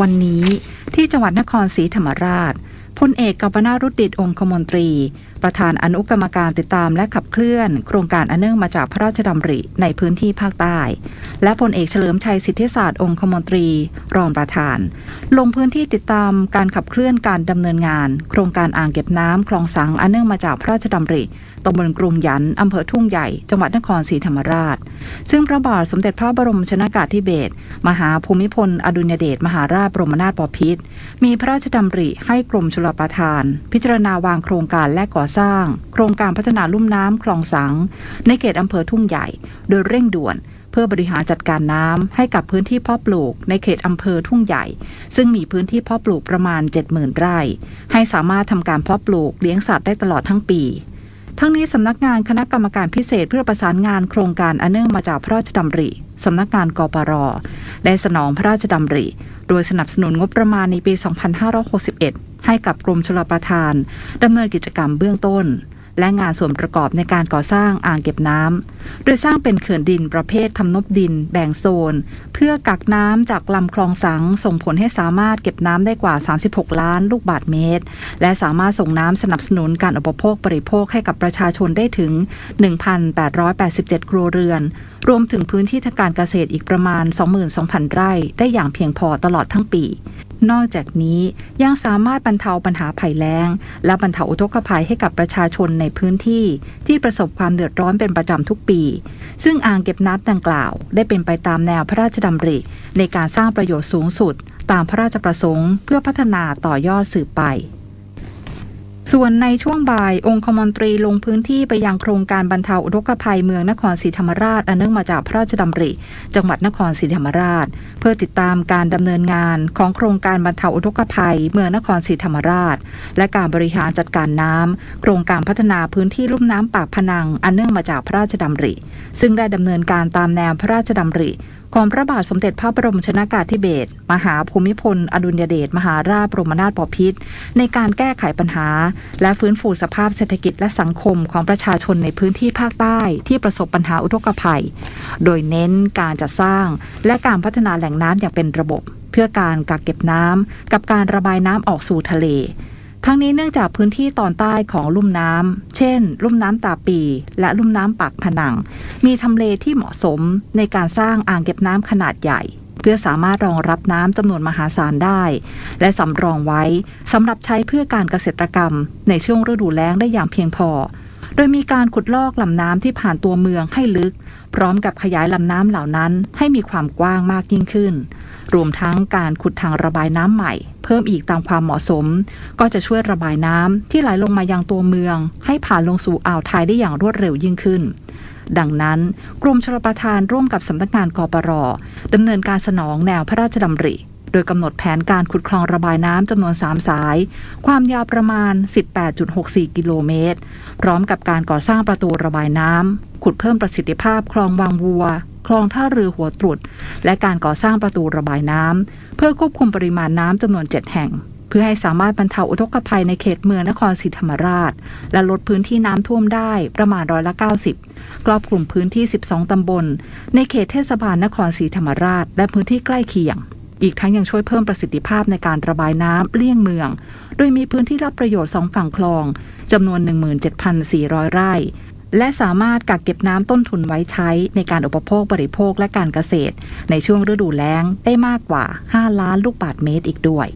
วันนี้ที่จังหวัดนครศรีธรรมราช พลเอกกัปนารุดดิตองคมนตรี ประธานอนุกรรมการติดตามและขับเคลื่อน โครงการอันเนื่องมาจากพระราชดำริในพื้นที่ภาคใต้ และพลเอกเฉลิมชัยสิทธิศาสตร์องคมนตรี รองประธาน ลงพื้นที่ติดตามการขับเคลื่อนการดำเนินงาน โครงการอ่างเก็บน้ำคลองสังอันเนื่องมาจากพระราชดำริตำบลกรุงยันอำเภอทุ่งใหญ่ จังหวัดนครศรีธรรมราช ซึ่งพระบาทสมเด็จพระบรมชนากาธิเบศรมหาภูมิพล อดุลยเดชมหาราชบรมนาถบพิตรมีพระราชดำริให้กรมชลประทาน พิจารณาวางโครงการและก่อสร้าง โครงการพัฒนาลุ่มน้ำคลองสัง ในเขตอำเภอทุ่งใหญ่ โดยเร่งด่วน เพื่อบริหารจัดการน้ำให้กับพื้นที่เพาะปลูก ในเขตอำเภอทุ่งใหญ่ ซึ่งมีพื้นที่เพาะปลูกประมาณ 70,000 ไร่ ให้สามารถทำการเพาะปลูกเลี้ยงสัตว์ได้ตลอดทั้งปีทั้งนี้สำนักงานคณะกรรมการพิเศษเพื่อประสานงานโครงการอันเนื่องมาจากพระราชดำริ สำนักงานกปร ได้สนองพระราชดำริ โดยสนับสนุนงบประมาณในปี 2561 ให้กับกรมชลประทานดำเนินกิจกรรมเบื้องต้น และงานส่วนประกอบในการก่อสร้างอ่างเก็บน้ำ โดยสร้างเป็นเขื่อนดินประเภททำนบดิน แบ่งโซน เพื่อกักน้ำจากลำคลองสัง ส่งผลให้สามารถเก็บน้ำได้กว่า 36 ล้านลูกบาศก์เมตร และสามารถส่งน้ำสนับสนุนการอุปโภคบริโภคให้กับประชาชนได้ถึง 1,887 ครัวเรือน รวมถึงพื้นที่ทางการเกษตรอีกประมาณ 22,000 ไร่ ได้อย่างเพียงพอตลอดทั้งปี นอกจากนี้ยังสามารถบรรเทาปัญหาภัยแล้ง และบรรเทาอุทกภัยให้กับประชาชนในพื้นที่ ที่ประสบความเดือดร้อนเป็นประจำทุกปี ซึ่งอ่างเก็บน้ำดังกล่าว ได้เป็นไปตามแนวพระราชดำริ ในการสร้างประโยชน์สูงสุด ตามพระราชประสงค์ เพื่อพัฒนาต่อยอดสืบไป ส่วนในช่วงบ่ายองคมนตรีลงพื้นที่ไปยังโครงการบรรเทาอุทกภัยเมืองนครศรีธรรมราชอันเนื่องมาจากพระราชดำริ จังหวัดนครศรีธรรมราช เพื่อติดตามการดำเนินงานของโครงการบรรเทาอุทกภัยเมืองนครศรีธรรมราช และการบริหารจัดการน้ำโครงการพัฒนาพื้นที่ลุ่มน้ำปากพนังอันเนื่องมาจากพระราชดำริ ซึ่งได้ดำเนินการตามแนวพระราชดำริ ของพระบาทสมเด็จพระบรมชนากาธิเบศรมหาภูมิพล อดุลยเดชมหาราชบรมนาถบพิตรในการแก้ไขปัญหา และฟื้นฟูสภาพเศรษฐกิจและสังคมของประชาชนในพื้นที่ภาคใต้ที่ประสบปัญหาอุทกภัย โดยเน้นการจัดสร้างและการพัฒนาแหล่งน้ำอย่างเป็นระบบ เพื่อการกักเก็บน้ำกับการระบายน้ำออกสู่ทะเล ทั้งนี้เนื่องจากพื้นที่ตอนใต้ของลุ่มน้ำ เช่น ลุ่มน้ำตาปี และลุ่มน้ำปากผนัง มีทำเลที่เหมาะสมในการสร้างอ่างเก็บน้ำขนาดใหญ่ เพื่อสามารถรองรับน้ำจำนวนมหาศาลได้ และสำรองไว้สำหรับใช้เพื่อการเกษตรกรรม ในช่วงฤดูแล้งได้อย่างเพียงพอ โดยมีการขุดลอกลำน้ำที่ผ่านตัวเมืองให้ลึก พร้อมกับขยายลำน้ำเหล่านั้นให้มีความกว้างมากยิ่งขึ้น รวมทั้งการขุดทางระบายน้ำใหม่ เพิ่มอีกตามความเหมาะสม ก็จะช่วยระบายน้ำที่ไหลลงมายังตัวเมือง ให้ผ่านลงสู่อ่าวไทยได้อย่างรวดเร็วยิ่งขึ้นดังนั้น กรมชลประทานร่วมกับสำนักงานกปรดำเนินการสนองแนวพระราชดำริ โดยกำหนดแผนการขุดคลองระบายน้ำจำนวน 3 สาย ความยาวประมาณ 18.64 กิโลเมตร พร้อมกับการก่อสร้างประตูระบายน้ำ ขุดเพิ่มประสิทธิภาพคลองวังวัว คลองท่าเรือหัวตรุด และการก่อสร้างประตูระบายน้ำ เพื่อควบคุมปริมาณน้ำจำนวน 7 แห่งเพื่อให้สามารถบรรเทาอุทกภัยในเขตเมืองนครศรีธรรมราช และลดพื้นที่น้ำท่วมได้ประมาณร้อยละ 90 ครอบคลุมพื้นที่ 12 ตำบล ในเขตเทศบาลนครศรีธรรมราช และพื้นที่ใกล้เคียง อีกทั้งยังช่วยเพิ่มประสิทธิภาพในการระบายน้ำเลี่ยงเมือง โดยมีพื้นที่รับประโยชน์สองฝั่งคลองจำนวน 17,400 ไร่ และสามารถกักเก็บน้ำต้นทุนไว้ใช้ในการอุปโภคบริโภคและการเกษตร ในช่วงฤดูแล้งได้มากกว่า 5 ล้านลูกบาศก์เมตรอีกด้วย